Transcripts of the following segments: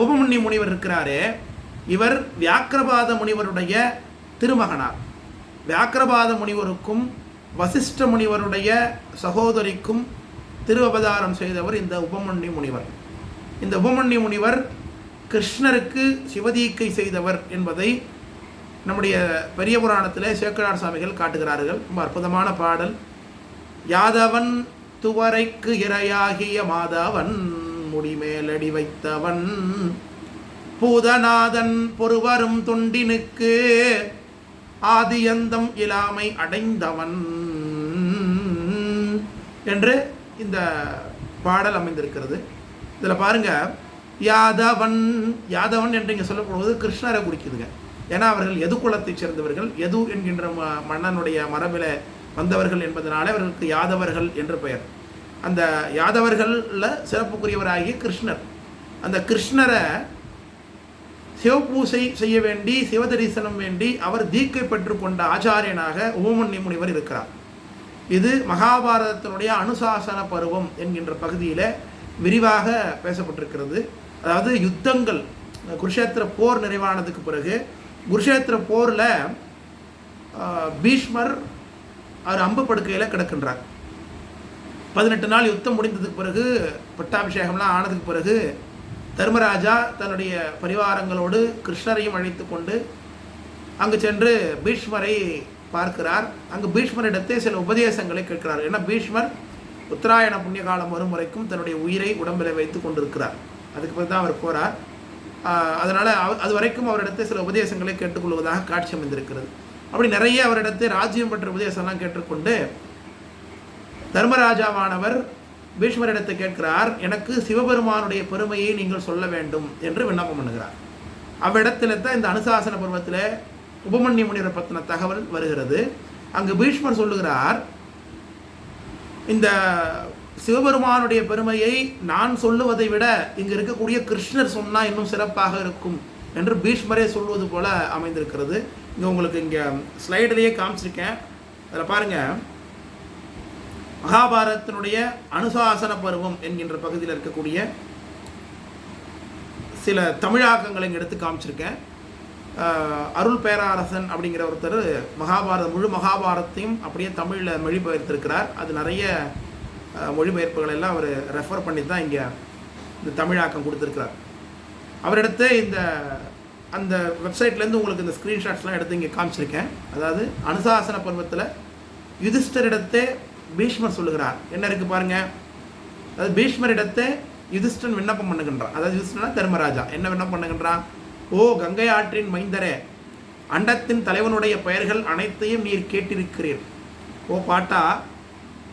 உபமுன்னி முனிவர் இருக்கிறாரே இவர் வியாக்கிரபாத முனிவருடைய திருமகனார். வியாக்கிரபாத முனிவருக்கும் வசிஷ்ட முனிவருடைய சகோதரிக்கும் திருவபதாரம் செய்தவர் இந்த உபமுன்னி முனிவர். இந்த உபமுன்னி முனிவர் கிருஷ்ணருக்கு சிவதீக்கை செய்தவர் என்பதை நம்முடைய பெரிய புராணத்தில் சேக்கரார் சுவாமிகள் காட்டுகிறார்கள். ரொம்ப அற்புதமான பாடல். யாதவன் துவரைக்கு இரையாகிய மாதவன். முடிமேலடி வைத்தவன் பூதநாதன் பொறுவரும் தொண்டினுக்கு ஆதியந்தம் இலாமை அடைந்தவன் என்று இந்த பாடல் அமைந்திருக்கிறது. இதில் பாருங்க யாதவன் யாதவன் என்று இங்கே சொல்லப்படுவது கிருஷ்ணரை குறிக்குதுங்க. ஏன்னா அவர்கள் எது குலத்தைச் சேர்ந்தவர்கள் எது என்கின்ற ம- மன்னனுடைய மரபில் வந்தவர்கள் என்பதனால அவர்களுக்கு யாதவர்கள் என்று பெயர். அந்த யாதவர்களில் சிறப்புக்குரியவராகிய கிருஷ்ணர். அந்த கிருஷ்ணரை சிவபூசை செய்ய வேண்டி சிவதரிசனம் வேண்டி அவர் தீக்கை பெற்றுக்கொண்ட ஆச்சாரியனாக உபமன்யு முனிவர் இருக்கிறார். இது மகாபாரதத்தினுடைய அனுசாசன பருவம் என்கின்ற பகுதியில் விரிவாக பேசப்பட்டிருக்கிறது. அதாவது யுத்தங்கள் குருஷேத்திர போர் நிறைவானதுக்கு பிறகு குருஷேத்திர போரில் பீஷ்மர் அவர் அம்பு படுக்கையில் கிடக்கின்றார். பதினெட்டு நாள் யுத்தம் முடிந்ததுக்கு பிறகு பட்டாபிஷேகம்லாம் ஆனதுக்கு பிறகு தர்மராஜா தன்னுடைய பரிவாரங்களோடு கிருஷ்ணரையும் அழைத்து கொண்டு அங்கு சென்று பீஷ்மரை பார்க்கிறார். அங்கு பீஷ்மரிடத்தே சில உபதேசங்களை கேட்கிறார். ஏன்னா பீஷ்மர் உத்தராயண புண்ணிய காலம் வரும் வரைக்கும் தன்னுடைய உயிரை உடம்பில் வைத்து கொண்டிருக்கிறார். அதுக்கு பிறகு தான் அவர் போகிறார் அதனால் அது வரைக்கும் அவரிடத்தை சில உபதேசங்களை கேட்டுக்கொள்வதாக காட்சி அமைந்திருக்கிறது அப்படி நிறைய அவரிடத்தை ராஜ்யம் பற்ற உபதேசம்லாம் கேட்டுக்கொண்டு தர்மராஜாவானவர் பீஷ்மரிடத்தை கேட்கிறார் எனக்கு சிவபெருமானுடைய பெருமையை நீங்கள் சொல்ல வேண்டும் என்று விண்ணப்பம் பண்ணுகிறார். அவ்விடத்தில் தான் இந்த அனுசாசன பருவத்தில் உபமன்ய முனிவர் பற்றின தகவல் வருகிறது. அங்கு பீஷ்மர் சொல்லுகிறார் இந்த சிவபெருமானுடைய பெருமையை நான் சொல்லுவதை விட இங்கு இருக்கக்கூடிய கிருஷ்ணர் சொன்னால் இன்னும் சிறப்பாக இருக்கும் என்று பீஷ்மரே சொல்வது போல அமைந்திருக்கிறது. இங்கே உங்களுக்கு இங்கே ஸ்லைடிலேயே காமிச்சிருக்கேன். அதில் பாருங்கள் மகாபாரதத்தினுடைய அனுசாசன பருவம் என்கின்ற பகுதியில் இருக்கக்கூடிய சில தமிழாக்கங்களை எடுத்து காமிச்சிருக்கேன். அருள் பேராரசன் அப்படிங்கிற ஒருத்தர் மகாபாரதம் முழு மகாபாரதத்தையும் அப்படியே தமிழில் மொழிபெயர்த்திருக்கிறார். அது நிறைய மொழிபெயர்ப்புகள் எல்லாம் அவர் ரெஃபர் பண்ணி தான் இங்கே இந்த தமிழாக்கம் கொடுத்துருக்கிறார். அவரிடத்து இந்த அந்த வெப்சைட்லேருந்து உங்களுக்கு இந்த ஸ்க்ரீன்ஷாட்ஸ்லாம் எடுத்து இங்கே காமிச்சிருக்கேன். அதாவது அனுசாசன பருவத்தில் யுதிஷ்டரிடத்தே பீஷ்மர் சொல்லுகிறார். என்ன இருக்கு பாருங்க. அதாவது பீஷ்மரிடத்தை யுதிஷ்டன் விண்ணப்பம் பண்ணுகின்றான். அதாவது யுதிஷ்டனா தர்மராஜா. என்ன விண்ணப்பம் பண்ணுகின்றான்? ஓ கங்கை ஆற்றின் மைந்தரே அண்டத்தின் தலைவனுடைய பெயர்கள் அனைத்தையும் நீர் கேட்டிருக்கிறீர். ஓ பாட்டா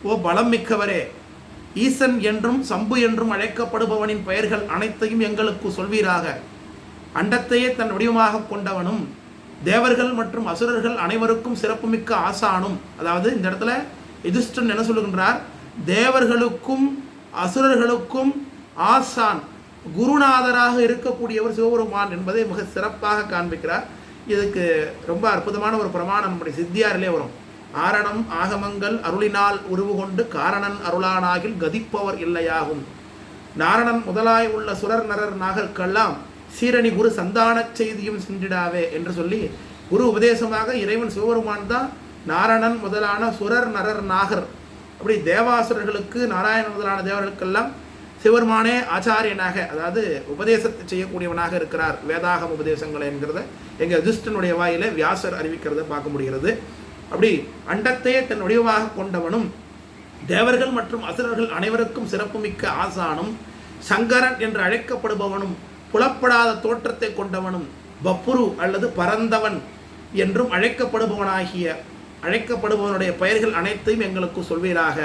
ஓ பலம் மிக்கவரே ஈசன் என்றும் சம்பு என்றும் அழைக்கப்படுபவனின் பெயர்கள் அனைத்தையும் எங்களுக்கு சொல்வீராக. அண்டத்தையே தன் வடிவமாக கொண்டவனும் தேவர்கள் மற்றும் அசுரர்கள் அனைவருக்கும் சிறப்புமிக்க ஆசானும். அதாவது இந்த இடத்துல யுதிஷ்டன் என்ன சொல்லுகின்றார்? தேவர்களுக்கும் அசுரர்களுக்கும் ஆசான் குருநாதராக இருக்கக்கூடியவர் சிவபெருமான் என்பதை மிக சிறப்பாக காண்பிக்கிறார். இதுக்கு ரொம்ப அற்புதமான ஒரு பிரமாணம் நம்முடைய சித்தியாரிலே வரும். ஆரணம் ஆகமங்கள் அருளினால் உருவு கொண்டு காரணன் அருளானாகில் கதிப்பவர் இல்லையாகும். நாரணன் முதலாய் உள்ள சுரர் நரர் நாகர்க்கெல்லாம் சீரணி குரு சந்தானச் செய்தியும் சென்றிடாவே என்று சொல்லி குரு உபதேசமாக இறைவன் சிவபெருமான் தான் நாரணன் முதலான சுரர் நரர் நாகர். அப்படி தேவாசுரர்களுக்கு நாராயணன் முதலான தேவர்களுக்கெல்லாம் சிவருமானே ஆச்சாரியனாக அதாவது உபதேசத்தை செய்யக்கூடியவனாக இருக்கிறார். வேதாகம் உபதேசங்கள் என்கிறத எங்கள் யுதிஷ்டனுடைய வாயில வியாசர் அறிவிக்கிறத பார்க்க முடிகிறது. அப்படி அண்டத்தையே தன் வடிவமாக கொண்டவனும் தேவர்கள் மற்றும் அசுரர்கள் அனைவருக்கும் சிறப்புமிக்க ஆசானும் சங்கரன் என்று அழைக்கப்படுபவனும் புலப்படாத தோற்றத்தை கொண்டவனும் பப்புரு அல்லது பரந்தவன் என்றும் அழைக்கப்படுபவனாகிய அழைக்கப்படுபவனுடைய பெயர்கள் அனைத்தையும் எங்களுக்கு சொல்வீராக.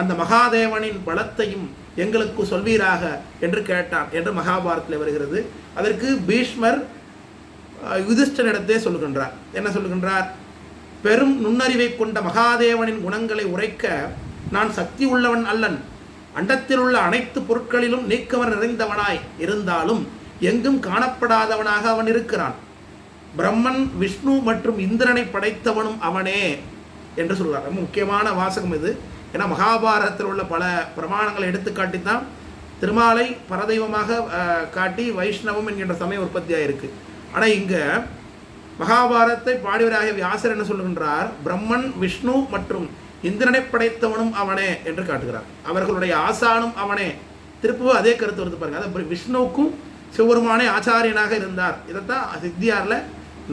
அந்த மகாதேவனின் பலத்தையும் எங்களுக்கு சொல்வீராக என்று கேட்டான் என்று மகாபாரத்தில் வருகிறது. அதற்கு பீஷ்மர் யுதிஷ்டனிடத்தே சொல்லுகின்றார். என்ன சொல்லுகின்றார்? பெரும் நுண்ணறிவை கொண்ட மகாதேவனின் குணங்களை உரைக்க நான் சக்தி உள்ளவன் அல்லன். அண்டத்தில் உள்ள அனைத்து பொருட்களிலும் நீக்கவர் நிறைந்தவனாய் இருந்தாலும் எங்கும் காணப்படாதவனாக அவன் இருக்கிறான். பிரம்மன் விஷ்ணு மற்றும் இந்திரனை படைத்தவனும் அவனே என்று சொல்கிறார் ரொம்ப முக்கியமான வாசகம் இது. ஏன்னா மகாபாரதத்தில் உள்ள பல பிரமாணங்களை எடுத்துக்காட்டி தான் திருமாலை பரதெய்வமாக காட்டி வைஷ்ணவம் என்கின்ற சமயம் உற்பத்தியாக இருக்குது ஆனால் இங்கே மகாபாரதத்தை பாடியவராகிய வியாசர் என்ன சொல்கின்றார் பிரம்மன் விஷ்ணு மற்றும் இந்திரனை படைத்தவனும் அவனே என்று காட்டுகிறார். அவர்களுடைய ஆசானும் அவனே. திருப்பவும் அதே கருத்து வருது பாருங்கள் அதை விஷ்ணுவுக்கும் சிவபெருமானே ஆச்சாரியனாக இருந்தார். இதைத்தான் சித்தியாரில்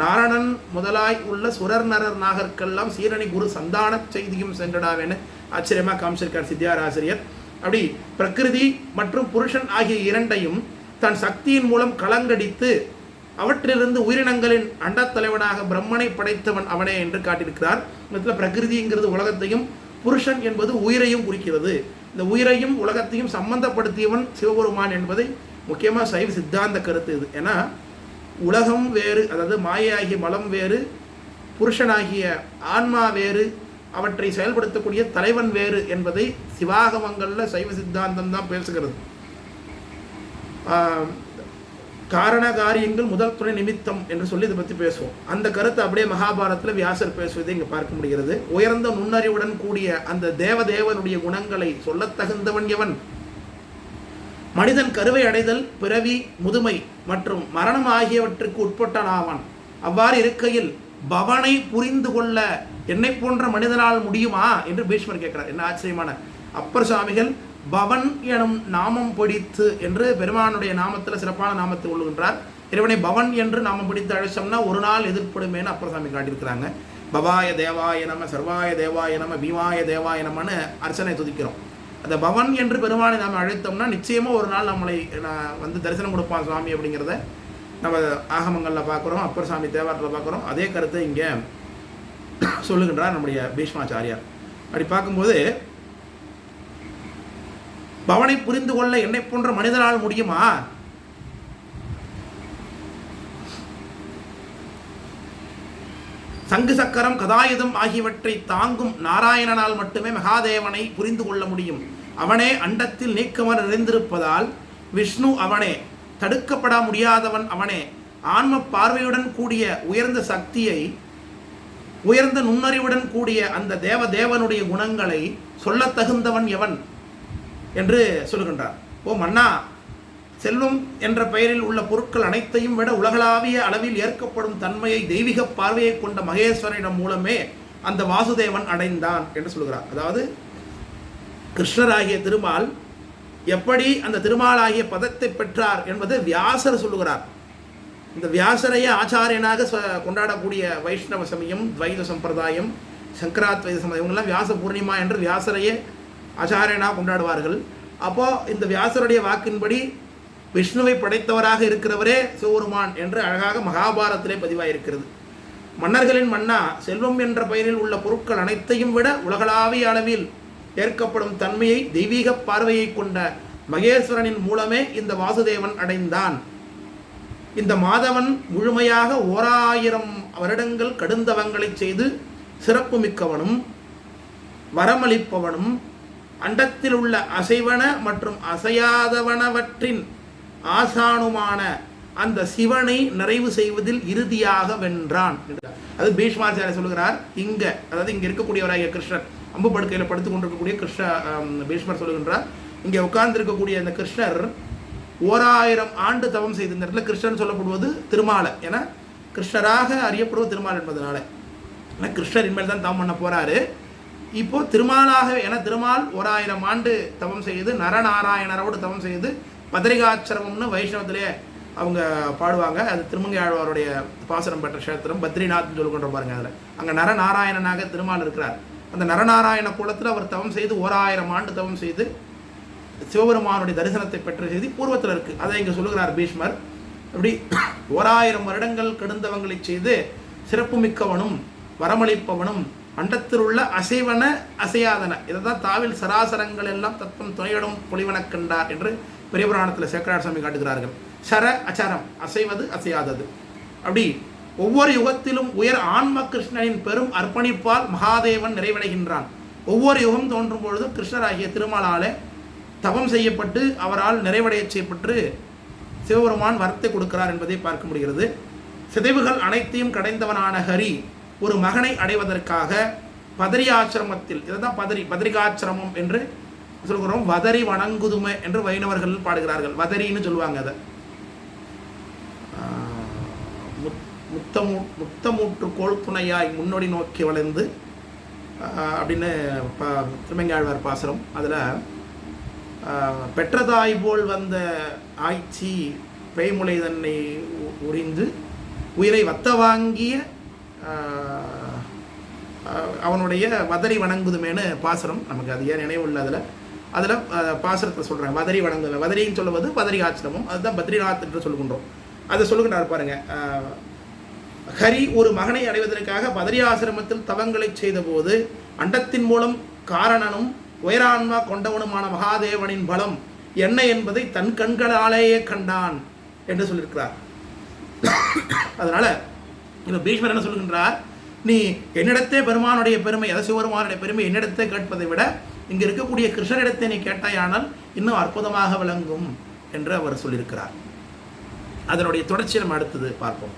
நாரணன் முதலாய் உள்ள சுரர் நரர் நாகர்க்கெல்லாம் சீரணி குரு சந்தான செய்தியும் சென்றடாவேன்னு ஆச்சரியமாக காமிச்சிருக்கார் சித்தியார் ஆசிரியர் அப்படி பிரகிருதி மற்றும் புருஷன் ஆகிய இரண்டையும் தன் சக்தியின் மூலம் கலங்கடித்து அவற்றிலிருந்து உயிரினங்களின் அண்டத்தலைவனாக பிரம்மனை படைத்தவன் அவனே என்று காட்டியிருக்கிறார். இதில் பிரகிருதிங்கிறது உலகத்தையும் புருஷன் என்பது உயிரையும் குறிக்கிறது. இந்த உயிரையும் உலகத்தையும் சம்பந்தப்படுத்தியவன் சிவபெருமான் என்பதை முக்கியமாக சைவ சித்தாந்த கருத்து இது. ஏன்னா உலகம் வேறு அதாவது மாயாகிய மலம் வேறு புருஷனாகிய ஆன்மா வேறு அவற்றை செயல்படுத்தக்கூடிய தலைவன் வேறு என்பதை சிவாகமங்களில் சைவ சித்தாந்தம் தான் பேசுகிறது. ஆஹ், காரண காரியங்கள் முதல் துணை நிமித்தம் என்று சொல்லி இதை பற்றி பேசுவோம். அந்த கருத்தை அப்படியே மகாபாரதத்தில் வியாசர் பேசுவதை இங்கே பார்க்க முடிகிறது. உயர்ந்த நுண்ணறிவுடன் கூடிய அந்த தேவதேவனுடைய குணங்களை சொல்லத் தகுந்தவன் எவன்? மனிதன் கருவை அடைதல் பிறவி முதுமை மற்றும் மரணம் ஆகியவற்றுக்கு உட்பட்டனாவான் அவ்வாறு இருக்கையில் பவனை புரிந்து கொள்ள என்னை போன்ற மனிதனால் முடியுமா? என்று பீஷ்மர் கேட்கிறார். என்ன ஆச்சரியமான அப்பர் சுவாமிகள் பவன் எனும் நாமம் பிடித்து என்று பெருமானுடைய நாமத்தில் சிறப்பான நாமத்தை கொள்ளுகின்றார் இறைவனை பவன் என்று நாமம் பிடித்து அழைச்சோம்னா ஒரு நாள் எதிர்ப்படுமேனு அப்பர் சாமி காட்டியிருக்கிறாங்க. பவாய தேவாய நம சர்வாய தேவாய நம பீமாய தேவாய நமன்னு அர்ச்சனை துதிக்கிறோம். அந்த பவன் என்று பெருமானை நாம் அழைத்தோம்னா நிச்சயமாக ஒரு நாள் நம்மளை நான் வந்து தரிசனம் கொடுப்பான் சுவாமி அப்படிங்கிறத நம்ம ஆகமங்களில் பார்க்குறோம் அப்பர் சாமி தேவாரத்தில் பார்க்குறோம். அதே கருத்தை இங்கே சொல்லுகின்றார் நம்முடைய பீஷ்மாச்சாரியார். அப்படி பார்க்கும்போது பவனை புரிந்து கொள்ள என்னை போன்ற மனிதனால் முடியுமா? சங்கு சக்கரம் கதாயுதம் ஆகியவற்றை தாங்கும் நாராயணனால் மட்டுமே மகாதேவனை புரிந்து கொள்ள முடியும். அவனே அண்டத்தில் நீக்கமர நிறைந்திருப்பதால் விஷ்ணு அவனே தடுக்கப்பட முடியாதவன் அவனே. ஆன்ம பார்வையுடன் கூடிய உயர்ந்த சக்தியை உயர்ந்த நுண்ணறிவுடன் கூடிய அந்த தேவ தேவனுடைய குணங்களை சொல்லத் தகுந்தவன் எவன்? என்று சொல்லுகின்றார். ஓ மன்னா செல்வம் என்ற பெயரில் உள்ள பொருட்கள் அனைத்தையும் விட உலகளாவிய அளவில் ஏற்கப்படும் தன்மையை தெய்வீக பார்வையை கொண்ட மகேஸ்வரனிடம் மூலமே அந்த வாசுதேவன் அடைந்தான் என்று சொல்கிறார் அதாவது கிருஷ்ணராகிய திருமால் எப்படி அந்த திருமாலாகிய பதத்தை பெற்றார் என்பதை வியாசர் சொல்லுகிறார். இந்த வியாசரையே ஆச்சாரியனாக கொண்டாடக்கூடிய வைஷ்ணவ சமயம் துவைத சம்பிரதாயம் சங்கராத்வைத சமயம் இவங்கெல்லாம் வியாச பூர்ணிமா என்று வியாசரையே ஆச்சாரியனாக கொண்டாடுவார்கள். அப்போது இந்த வியாசருடைய வாக்கின்படி விஷ்ணுவை படைத்தவராக இருக்கிறவரே சிவபெருமான் என்று அழகாக மகாபாரத்திலே பதிவாயிருக்கிறது. மன்னர்களின் மன்னா செல்வம் என்ற பெயரில் உள்ள பொருட்கள் அனைத்தையும் விட உலகளாவிய அளவில் ஏற்கப்படும் தன்மையை தெய்வீக பார்வையை கொண்ட மகேஸ்வரனின் மூலமே இந்த வாசுதேவன் அடைந்தான். இந்த மாதவன் முழுமையாக ஓராயிரம் வருடங்கள் கடுந்தவங்களை செய்து சிறப்பு மிக்கவனும் வரமளிப்பவனும் அண்டத்தில் உள்ள அசைவன மற்றும் அசையாதவனவற்றின் ஆசானுமான அந்த சிவனை நிறைவு செய்வதில் இறுதியாக வென்றான். அது பீஷ்மாச்சாரிய சொல்லுகிறார் இங்க அதாவது இங்க இருக்கக்கூடியவராகிய கிருஷ்ணர். அம்பு படுக்கையில் படுத்து கொண்டிருக்கக்கூடிய கிருஷ்ண பீஷ்மர் சொல்லுகின்றார் இங்கே உட்கார்ந்திருக்கக்கூடிய அந்த கிருஷ்ணர் ஓராயிரம் ஆண்டு தவம் செய்த இந்த இடத்துல கிருஷ்ணன் சொல்லப்படுவது திருமாலை. ஏன்னா கிருஷ்ணராக அறியப்படுவது திருமால் என்பதனால. ஏன்னா கிருஷ்ணர் இனிமேல் தான் தவம் பண்ண போகிறாரு இப்போ திருமாலாக ஏன்னா திருமால் ஓராயிரம் ஆண்டு தவம் செய்து நரநாராயணரோடு தவம் செய்து பத்ரிகாச்சிரமம்னு வைஷ்ணவத்திலே அவங்க பாடுவாங்க. அது திருமங்கை ஆழ்வாருடைய பாசனம் பெற்ற கஷேத்திரம் பத்ரிநாத்னு சொல்லுகின்ற பாருங்க அதில். அங்கே நரநாராயணனாக திருமால் இருக்கிறார். அந்த நரநாராயண குளத்தில் அவர் தவம் செய்து ஓராயிரம் ஆண்டு தவம் செய்து சிவபெருமானுடைய தரிசனத்தை பெற்ற செய்தி பூர்வத்தில் இருக்குது அதை இங்கே சொல்லுகிறார் பீஷ்மர். அப்படி ஓராயிரம் வருடங்கள் கெடுந்தவங்களை செய்து சிறப்புமிக்கவனும் வரமளிப்பவனும் அண்டத்தில் உள்ள அசைவன அசையாதன இதை தான் தாவில் சராசரங்கள் எல்லாம் தத்துவம் துணையிடம் பொலிவனக் கண்டார் என்று பெரிய புராணத்தில் சேக்கரார் சாமி காட்டுகிறார்கள். சர அச்சரம் அசைவது அசையாதது. அப்படி ஒவ்வொரு யுகத்திலும் உயர் ஆன்ம கிருஷ்ணனின் பெரும் அர்ப்பணிப்பால் மகாதேவன் நிறைவடைகின்றான். ஒவ்வொரு யுகம் தோன்றும் பொழுதும் கிருஷ்ணராகிய திருமாலாலே தவம் செய்யப்பட்டு அவரால் நிறைவடைய செய்யப்பட்டு சிவபெருமான் வரத்தை கொடுக்கிறார் என்பதை பார்க்க முடிகிறது. சிதைவுகள் அனைத்தையும் கடைந்தவனான ஹரி ஒரு மகனை அடைவதற்காக பதரி ஆசிரமத்தில் இதுதான் பதரி பதரிகாச்சிரமம் என்று சொல்கிறோம். வதரி வணங்குதுமை என்று வைணவர்கள் பாடுகிறார்கள். வதரின்னு சொல்லுவாங்க அதை. முத்தமூ முத்தமூற்று கோல் துணையாய் முன்னோடி நோக்கி வளர்ந்து அப்படின்னு பா திருமங்காழ்வார் பாசுரம். அதில் பெற்றதாய் போல் வந்த ஆய்ச்சி பேய்முலை தன்னை உ- உயிரை வத்த வாங்கிய அவனுடைய வதரி வணங்குதுமேனு பாசுரம். நமக்கு அது ஏன் நினைவு இல்லை அதில்? அதில் பாசுரத்தை சொல்கிறாங்க வதரி வணங்குதல் வதரின்னு சொல்லுவது வதரி ஆச்சிரமம். அதுதான் பத்ரிநாத் என்று சொல்லுகின்றோம் அதை சொல்லுகின்றார் பாருங்க. ஹரி ஒரு மகனை அடைவதற்காக பதரி ஆசிரமத்தில் தவங்களை செய்தபோது அண்டத்தின் மூலம் காரணனும் உயரான்மா கொண்டவனுமான மகாதேவனின் பலம் என்ன என்பதை தன் கண்களாலேயே கண்டான் என்று சொல்லியிருக்கிறார். அதனால இப்போ பீஷ்மர் என்ன சொல்கின்றார்? நீ என்னிடத்தே பெருமானுடைய பெருமை எதை சிவபெருமானுடைய பெருமை என்னிடத்தே கேட்பதை விட இங்கே இருக்கக்கூடிய கிருஷ்ணனிடத்தை நீ கேட்டாயானால் இன்னும் அற்புதமாக விளங்கும் என்று அவர் சொல்லியிருக்கிறார். அதனுடைய தொடர்ச்சி நம்ம அடுத்தது பார்ப்போம்.